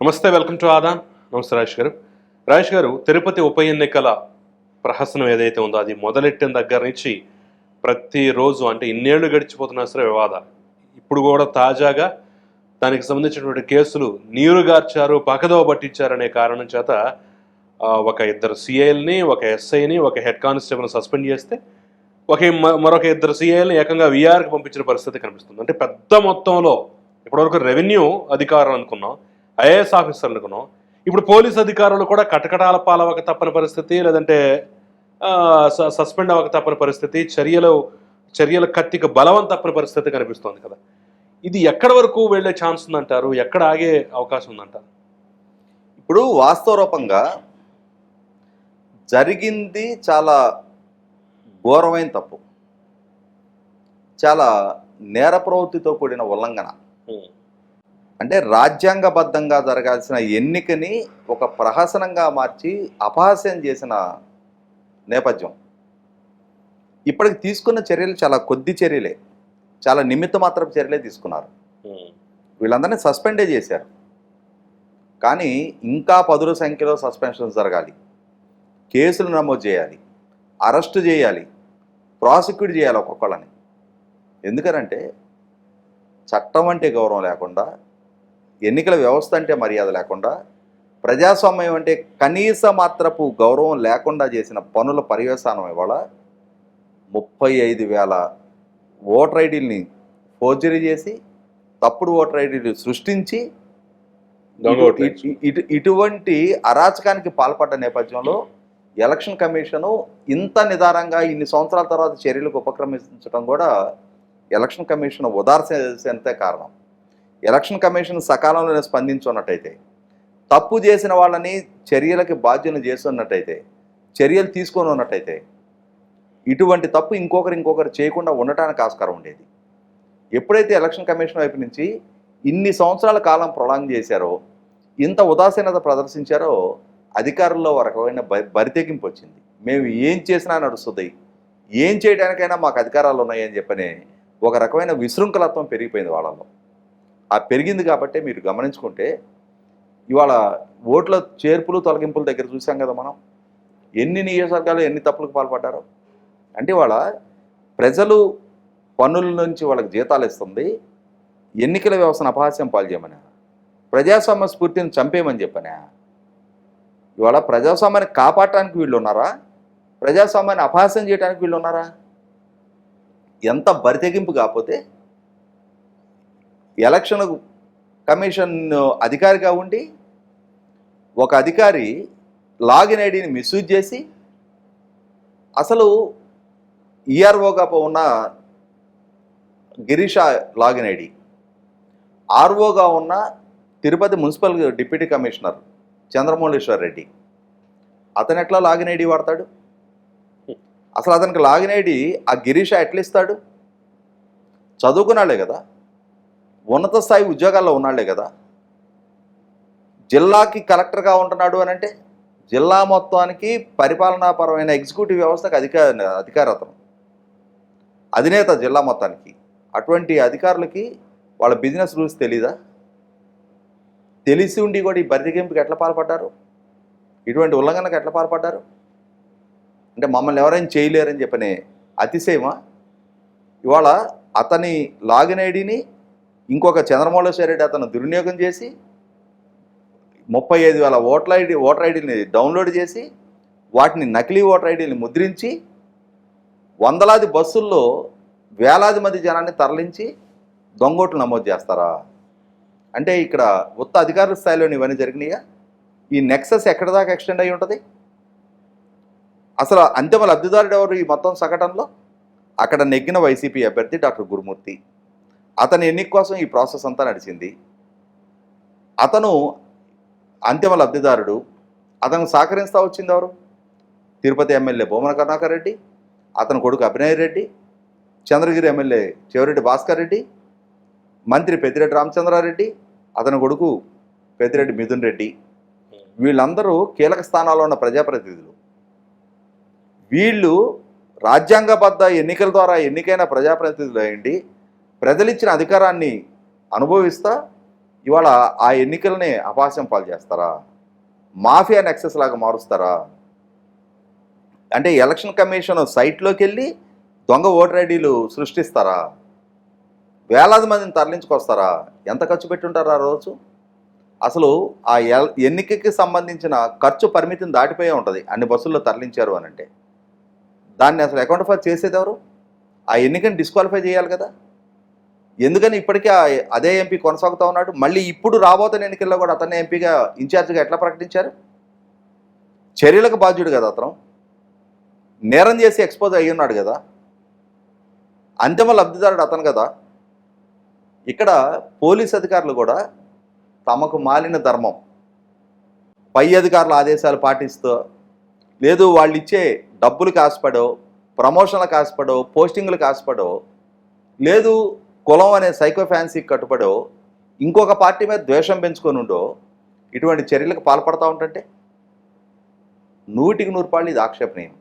నమస్తే welcome to Aadan. నమస్తే రాజేష్ గారు. రాజేష్ గారు తిరుపతి ఉప ఎన్నికల ప్రహసనం ఏదైతే ఉందో అది మొదలెట్టిన దగ్గర నుంచి ప్రతిరోజు అంటే ఇన్నేళ్ళు గడిచిపోతున్నా సరే వివాదాలు. ఇప్పుడు కూడా తాజాగా దానికి సంబంధించినటువంటి కేసులు నీరుగార్చారు పకదవ పట్టించారనే కారణం చేత ఒక ఇద్దరు సిఐల్ని ఒక ఎస్ఐని ఒక హెడ్ కానిస్టేబుల్ని సస్పెండ్ చేస్తే ఒక మరొక ఇద్దరు సిఐల్ని ఏకంగా విఆర్కి పంపించిన పరిస్థితి కనిపిస్తుంది. అంటే పెద్ద మొత్తంలో ఇప్పటివరకు రెవెన్యూ అధికారులు అనుకున్నాం. ఐఏఎస్ ఆఫీసర్లు అనుకున్నాం ఇప్పుడు పోలీస్ అధికారులు కూడా కటకటాల పాలవక తప్పని పరిస్థితి లేదంటే సస్పెండ్ అవ్వక తప్పని పరిస్థితి చర్యలు చర్యల కత్తికి బలవం తప్పని పరిస్థితి కనిపిస్తోంది కదా. ఇది ఎక్కడి వరకు వెళ్ళే ఛాన్స్ ఉందంటారు? ఎక్కడ ఆగే అవకాశం ఉందంటారు? ఇప్పుడు వాస్తవ రూపంగా జరిగింది చాలా ఘోరమైన తప్పు. చాలా నేర ప్రవృత్తితో కూడిన ఉల్లంఘన. అంటే రాజ్యాంగబద్ధంగా జరగాల్సిన ఎన్నికని ఒక ప్రహసనంగా మార్చి అపహాస్యం చేసిన నేపథ్యం. ఇప్పటికి తీసుకున్న చర్యలు చాలా కొద్ది చర్యలే. చాలా నిమిత్త మాత్రపు చర్యలే తీసుకున్నారు. వీళ్ళందరినీ సస్పెండే చేశారు. కానీ ఇంకా పదుల సంఖ్యలో సస్పెన్షన్స్ జరగాలి. కేసులు నమోదు చేయాలి. అరెస్టు చేయాలి. ప్రాసిక్యూట్ చేయాలి ఒక్కొక్కళ్ళని. ఎందుకనంటే చట్టం అంటే గౌరవం లేకుండా ఎన్నికల వ్యవస్థ అంటే మర్యాద లేకుండా ప్రజాస్వామ్యం అంటే కనీస మాత్రపు గౌరవం లేకుండా చేసిన పనుల పర్యవసానం ఇవాళ ముప్పై ఐదు వేల ఓటర్ ఐడీల్ని ఫోర్జరీ చేసి తప్పుడు ఓటర్ ఐడీలు సృష్టించి ఇటు- ఇటువంటి అరాచకానికి పాల్పడ్డ నేపథ్యంలో ఎలక్షన్ కమిషను ఇంత నిదానంగా ఇన్ని సంవత్సరాల తర్వాత చర్యలకు ఉపక్రమించడం కూడా ఎలక్షన్ కమిషన్ ఉదార్శంతే కారణం. ఎలక్షన్ కమిషన్ సకాలంలోనే స్పందించున్నట్టయితే తప్పు చేసిన వాళ్ళని చర్యలకి బాధ్యులను చేస్తున్నట్టయితే చర్యలు తీసుకొని ఉన్నట్టయితే ఇటువంటి తప్పు ఇంకొకరు ఇంకొకరు చేయకుండా ఉండటానికి ఆస్కారం ఉండేది. ఎప్పుడైతే ఎలక్షన్ కమిషన్ వైపు నుంచి ఇన్ని సంవత్సరాల కాలం ప్రొలాంగ్ చేశారో ఇంత ఉదాసీనత ప్రదర్శించారో అధికారుల్లో ఒక రకమైన బరితెగింపు వచ్చింది. మేము ఏం చేసినా నడుస్తుంది ఏం చేయడానికైనా మాకు అధికారాలు ఉన్నాయని చెప్పని ఒక రకమైన విశృంఖలత్వం పెరిగిపోయింది వాళ్ళలో ఆ పెరిగింది కాబట్టి మీరు గమనించుకుంటే ఇవాళ ఓట్ల చేర్పులు తొలగింపుల దగ్గర చూసాం కదా మనం. ఎన్ని నియోజకవర్గాలు ఎన్ని తప్పులకు పాల్పడ్డారు. అంటే వాళ్ళ ప్రజలు పన్నుల నుంచి వాళ్ళకి జీతాలు ఇస్తుంది. ఎన్నికల వ్యవస్థను అపహాస్యం పాలు చేయమని. ప్రజాస్వామ్య స్ఫూర్తిని చంపేయమని చెప్పనా. ఇవాళ ప్రజాస్వామ్యాన్ని కాపాడటానికి వీళ్ళు ఉన్నారా? ప్రజాస్వామ్యాన్ని అపహాస్యం చేయడానికి వీళ్ళు ఉన్నారా? ఎంత బరితెగింపు కాకపోతే ఎలక్షన్ కమిషన్ అధికారిగా ఉండి ఒక అధికారి లాగిన్ ఐడిని మిస్యూజ్ చేసి అసలు ఈఆర్ఓగా ఉన్న గిరీష లాగిన్ ఐడి ఆర్ఓగా ఉన్న Tirupati municipal deputy commissioner Chandramouleshwar Reddy అతను ఎట్లా లాగిన్ ఐడి వాడతాడు? అసలు అతనికి లాగిన్ ఐడి ఆ గిరీష ఎట్లా ఇస్తాడు? చదువుకున్నాడే కదా. ఉన్నత స్థాయి ఉద్యోగాల్లో ఉన్నాళ్ళే కదా. జిల్లాకి కలెక్టర్గా ఉంటున్నాడు అని అంటే జిల్లా మొత్తానికి పరిపాలనాపరమైన ఎగ్జిక్యూటివ్ వ్యవస్థకు అధికార అధికారతను. అధినేత జిల్లా మొత్తానికి. అటువంటి అధికారులకి వాళ్ళ బిజినెస్ రూల్స్ తెలీదా? తెలిసి ఉండి కూడా ఈ బరిదిగింపుకి ఎట్లా పాల్పడ్డారు? ఇటువంటి ఉల్లంఘనకు ఎట్లా పాల్పడ్డారు? అంటే మమ్మల్ని ఎవరైనా చేయలేరని చెప్పనే అతిశయమా? ఇవాళ అతని లాగిన్ ఐడిని ఇంకొక చంద్రమౌళేశ్వర రెడ్డి అతను దుర్వినియోగం చేసి ముప్పై ఐదు వేల ఓట్ల ఐడి ఓటర్ ఐడీని డౌన్లోడ్ చేసి వాటిని నకిలీ ఓటర్ ఐడీని ముద్రించి వందలాది బస్సుల్లో వేలాది మంది జనాన్ని తరలించి దొంగోట్లు నమోదు చేస్తారా? అంటే ఇక్కడ ఉత్త అధికారుల స్థాయిలో ఇవన్నీ జరిగినాయా? ఈ నెక్సస్ ఎక్కడి దాకా ఎక్స్టెండ్ అయి ఉంటుంది? అసలు అంతిమ లబ్ధిదారుడు ఎవరు ఈ మొత్తం సగటంలో అక్కడ నెగ్గిన వైసీపీ అభ్యర్థి డాక్టర్ గురుమూర్తి. అతని ఎన్నిక కోసం ఈ ప్రాసెస్ అంతా నడిచింది. అతను అంతిమ లబ్ధిదారుడు. అతను సహకరిస్తూ వచ్చింది ఎవరు? తిరుపతి ఎమ్మెల్యే బొమ్మన కరుణాకర్ రెడ్డి అతని కొడుకు అభినయ్ రెడ్డి చంద్రగిరి ఎమ్మెల్యే చెవిరెడ్డి భాస్కర్ రెడ్డి మంత్రి పెద్దిరెడ్డి రామచంద్రారెడ్డి అతని కొడుకు పెద్దిరెడ్డి మిథున్ రెడ్డి. వీళ్ళందరూ కీలక స్థానాల్లో ఉన్న ప్రజాప్రతినిధులు. వీళ్ళు రాజ్యాంగబద్ధ ఎన్నికల ద్వారా ఎన్నికైన ప్రజాప్రతినిధులు అయ్యండి. ప్రజలిచ్చిన అధికారాన్ని అనుభవిస్తా ఇవాళ ఆ ఎన్నికలనే అపాస్యం పాలు చేస్తారా మాఫియా నెక్సెస్ లాగా మారుస్తారా? అంటే ఎలక్షన్ కమిషన్ సైట్లోకి వెళ్ళి దొంగ ఓటర్ ఐడీలు సృష్టిస్తారా? వేలాది మందిని తరలించుకొస్తారా? ఎంత ఖర్చు పెట్టుంటారు ఆ రోజు? అసలు ఆ ఎల్ ఎన్నికకి సంబంధించిన ఖర్చు పరిమితిని దాటిపోయే ఉంటుంది. అన్ని బస్సుల్లో తరలించారు అని అంటే దాన్ని అసలు అకౌంట్ ఫర్ చేసేది ఎవరు ఆ ఎన్నికని డిస్క్వాలిఫై చేయాలి కదా. ఎందుకని ఇప్పటికీ ఆ- అదే ఎంపీ కొనసాగుతూ ఉన్నాడు. మళ్ళీ ఇప్పుడు రాబోతున్న ఎన్నికల్లో కూడా అతన్ని ఎంపీగా ఇన్ఛార్జిగా ఎట్లా ప్రకటించారు? చర్యలకు బాధ్యుడు కదా అతను. నేరం చేసి ఎక్స్పోజ్ అయ్యి ఉన్నాడు కదా. అంతిమ లబ్ధిదారుడు అతను కదా. ఇక్కడ పోలీస్ అధికారులు కూడా తమకు మాలిన ధర్మం. పై అధికారుల ఆదేశాలు పాటిస్తూ లేదు వాళ్ళు ఇచ్చే డబ్బులు కాసుపడో ప్రమోషన్లకు ఆశపడో పోస్టింగ్లకు ఆశపడో లేదు కులం అనే సైకో ఫ్యాన్సీకి కట్టుబడో ఇంకొక పార్టీ మీద ద్వేషం పెంచుకొని ఉండో ఇటువంటి చర్యలకు పాల్పడతా ఉంటుంటే? నూటికి నూరు పాళ్ళు ఇది ఆక్షేపణీయం.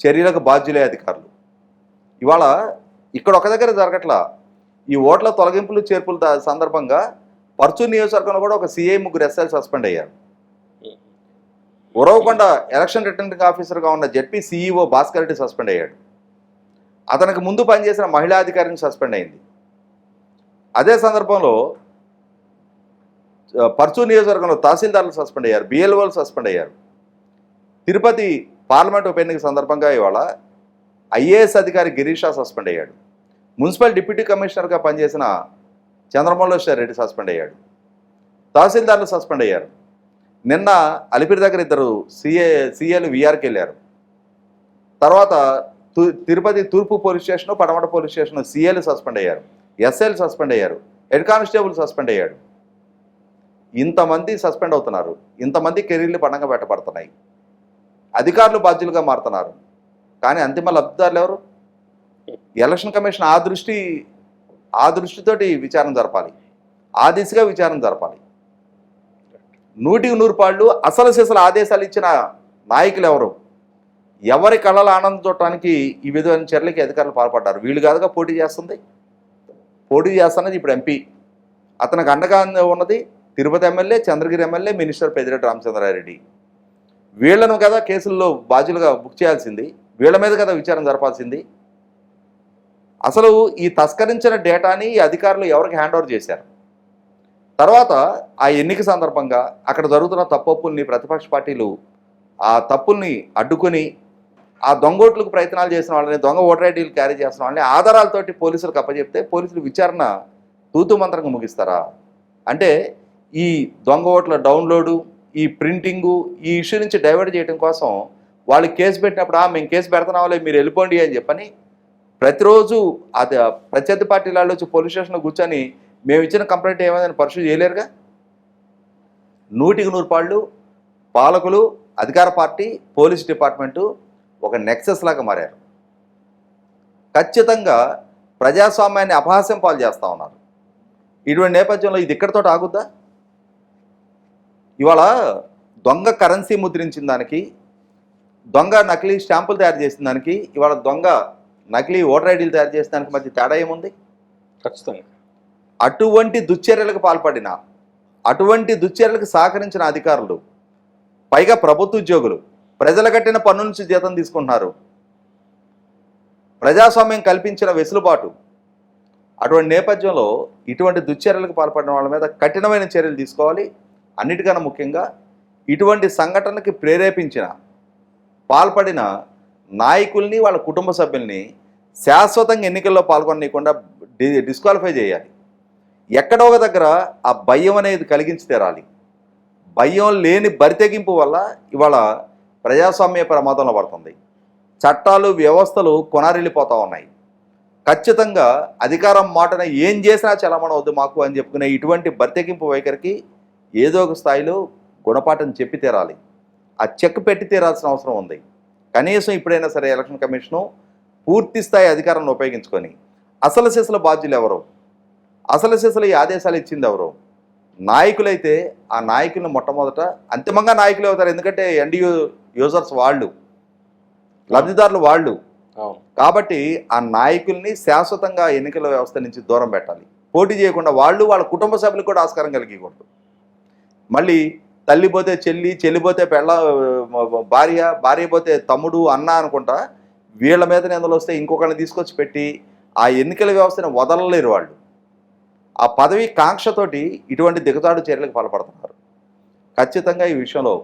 చర్యలకు బాధ్యులే అధికారులు. ఇవాళ ఇక్కడ ఒక దగ్గర జరగట్లా ఈ ఓట్ల తొలగింపులు చేర్పుల సందర్భంగా పర్చూర్ నియోజకవర్గంలో కూడా ఒక సిఐ ముగ్గురు ఎస్ఐలు సస్పెండ్ అయ్యారు. ఉరవకొండ ఎలక్షన్ రిటర్నింగ్ ఆఫీసర్గా ఉన్న ZP CEO Bhaskar Reddy suspend అయ్యాడు. అతనికి ముందు పనిచేసిన మహిళా అధికారిని సస్పెండ్ అయింది. అదే సందర్భంలో ఆ, పర్చూర్ నియోజకవర్గంలో తహసీల్దారులు సస్పెండ్ అయ్యారు బిఎల్ఓలు సస్పెండ్ అయ్యారు. తిరుపతి పార్లమెంట్ ఉప ఎన్నిక సందర్భంగా ఇవాళ ఐఏఎస్ అధికారి గిరీషా సస్పెండ్ అయ్యాడు. మున్సిపల్ డిప్యూటీ కమిషనర్గా పనిచేసిన చంద్రమల్లేశ్వర రెడ్డి సస్పెండ్ అయ్యాడు. తహసీల్దార్లు సస్పెండ్ అయ్యారు. నిన్న అలిపిరి దగ్గర ఇద్దరు సిఏ సీఏలు విఆర్కి వెళ్ళారు. తర్వాత తిరుపతి తూర్పు పోలీస్ స్టేషన్ పడమట పోలీస్ స్టేషన్ సిఏలు సస్పెండ్ అయ్యారు. ఎస్ఐలు సస్పెండ్ అయ్యారు. హెడ్ కానిస్టేబుల్ సస్పెండ్ అయ్యాడు. ఇంతమంది సస్పెండ్ అవుతున్నారు. ఇంతమంది కెరీర్లు పండగ పెట్టబడుతున్నాయి అధికారులు బాధ్యులుగా మారుతున్నారు. కానీ అంతిమ లబ్ధిదారులు ఎవరు? ఎలక్షన్ కమిషన్ ఆ దృష్టి ఆ దృష్టితోటి విచారణ జరపాలి. ఆ దిశగా విచారణ జరపాలి. నూటికి నూరు పాళ్ళు అసలు సిసలు ఆదేశాలు ఇచ్చిన నాయకులు ఎవరు? ఎవరి కళల ఆనందం చూడటానికి ఈ విధమైన చర్యలకి అధికారులు పాల్పడ్డారు. వీళ్ళు కాదుగా పోటీ చేస్తుంది. పోటీ చేస్తున్నది ఇప్పుడు ఎంపీ. అతనికి అండగా ఉన్నది Tirupati MLA Chandragiri MLA minister Peddireddy Ramachandra Reddy. వీళ్ళను కదా కేసుల్లో బాధ్యులుగా బుక్ చేయాల్సింది. వీళ్ళ మీద కదా విచారణ జరపాల్సింది. అసలు ఈ తస్కరించిన డేటాని ఈ అధికారులు ఎవరికి హ్యాండ్ ఓవర్ చేశారు? తర్వాత ఆ ఎన్నిక సందర్భంగా అక్కడ జరుగుతున్న తప్పొప్పుల్ని ప్రతిపక్ష పార్టీలు ఆ తప్పుల్ని అడ్డుకొని ఆ దొంగోట్లకు ప్రయత్నాలు చేసిన వాళ్ళని దొంగ ఓటర్ ఐడీలు క్యారీ చేసిన వాళ్ళని ఆధారాలతోటి పోలీసులకు అప్పచెప్తే పోలీసులు విచారణ తూతు మంత్రంగా ముగిస్తారా? అంటే ఈ దొంగ ఓట్ల డౌన్లోడు ఈ ప్రింటింగు ఈ ఇష్యూ నుంచి డైవర్ట్ చేయడం కోసం వాళ్ళు కేసు పెట్టినప్పుడు "ఆ, మేము కేసు పెడుతున్నాంలే మీరు వెళ్ళిపోండి అని చెప్పని ప్రతిరోజు అది ప్రత్యర్థి పార్టీ వాళ్ళు వచ్చి పోలీస్ స్టేషన్లో కూర్చొని మేము ఇచ్చిన కంప్లైంట్ ఏమైందని పర్సూ చేయలేరుగా? నూటికి నూరు పాళ్ళు పాలకులు అధికార పార్టీ పోలీస్ డిపార్ట్మెంటు ఒక నెక్సెస్ లాగా మారారు. ఖచ్చితంగా ప్రజాస్వామ్యాన్ని అపహాస్యం పాలు చేస్తూ ఉన్నారు. ఇటువంటి నేపథ్యంలో ఇది ఇక్కడితో ఆగుద్దా? ఇవాళ దొంగ కరెన్సీ ముద్రించిన దానికి దొంగ నకిలీ స్టాంపులు తయారు చేసిన దానికి ఇవాళ దొంగ నకిలీ ఓటర్ ఐడీలు తయారు చేసిన దానికి మధ్య తేడా ఏముంది? ఖచ్చితంగా. అటువంటి దుశ్చర్యలకు పాల్పడిన అటువంటి దుశ్చర్యలకు సహకరించిన అధికారులు పైగా ప్రభుత్వ ఉద్యోగులు ప్రజలు కట్టిన పన్ను నుంచి జీతం తీసుకుంటున్నారు. ప్రజాస్వామ్యం కల్పించిన వెసులుబాటు. అటువంటి నేపథ్యంలో ఇటువంటి దుశ్చర్యలకు పాల్పడిన వాళ్ళ మీద కఠినమైన చర్యలు తీసుకోవాలి. అన్నిటికన్నా ముఖ్యంగా ఇటువంటి సంఘటనకి ప్రేరేపించిన పాల్పడిన నాయకుల్ని వాళ్ళ కుటుంబ సభ్యుల్ని శాశ్వతంగా ఎన్నికల్లో పాల్గొనకుండా డి డిస్క్వాలిఫై చేయాలి. ఎక్కడో ఒక దగ్గర ఆ భయం అనేది కలిగించి తెరాలి. భయం లేని బరితెగింపు వల్ల ఇవాళ ప్రజాస్వామ్య ప్రమాదంలో పడుతుంది. చట్టాలు వ్యవస్థలు కొనారిల్లిపోతూ ఉన్నాయి. ఖచ్చితంగా అధికారం మాటన ఏం చేసినా చలమనవద్దు మాకు అని చెప్పుకునే ఇటువంటి బర్తెకింపు వైఖరికి ఏదో ఒక స్థాయిలో గుణపాఠం చెప్పి తీరాలి. ఆ చెక్ పెట్టి తీరాల్సిన అవసరం ఉంది. కనీసం ఇప్పుడైనా సరే ఎలక్షన్ కమిషను పూర్తి స్థాయి అధికారాన్ని ఉపయోగించుకొని అసలు సిసల బాధ్యులు ఎవరు అసలు సిసలు ఈ ఆదేశాలు ఇచ్చింది ఎవరు నాయకులైతే ఆ నాయకులను మొట్టమొదట అంతిమంగా నాయకులు అవుతారు. ఎందుకంటే ఎండి యూజర్స్ వాళ్ళు లబ్ధిదారులు వాళ్ళు. కాబట్టి ఆ నాయకుల్ని శాశ్వతంగా ఎన్నికల వ్యవస్థ నుంచి దూరం పెట్టాలి. పోటీ చేయకుండా వాళ్ళు వాళ్ళ కుటుంబ సభ్యులకు కూడా ఆస్కారం కలిగకూడదు మళ్ళీ తల్లి పోతే చెల్లి చెల్లి పోతే పెళ్ళ భార్య భార్య పోతే తమ్ముడు అన్న అనుకుంటా వీళ్ళ మీద నిందలు వస్తే ఇంకొకరిని తీసుకొచ్చి పెట్టి ఆ ఎన్నికల వ్యవస్థను వదలలేరు వాళ్ళు. ఆ పదవి కాంక్షతోటి ఇటువంటి దిగజాడు చర్యలకు పాల్పడుతున్నారు. ఖచ్చితంగా ఈ విషయంలో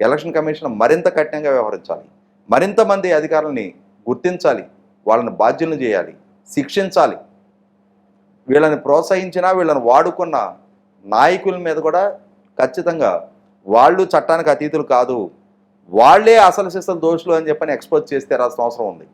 ఎలక్షన్ కమిషన్ మరింత కఠినంగా వ్యవహరించాలి. మరింత మంది అధికారులని గుర్తించాలి. వాళ్ళని బాధ్యులను చేయాలి. శిక్షించాలి. వీళ్ళని ప్రోత్సహించినా వీళ్ళని వాడుకున్న నాయకుల మీద కూడా ఖచ్చితంగా వాళ్ళు చట్టానికి అతీతులు కాదు. వాళ్ళే అసలు శిస్తలు దోషులు అని చెప్పని ఎక్స్పోజ్ చేస్తే రాసిన అవసరం ఉంది.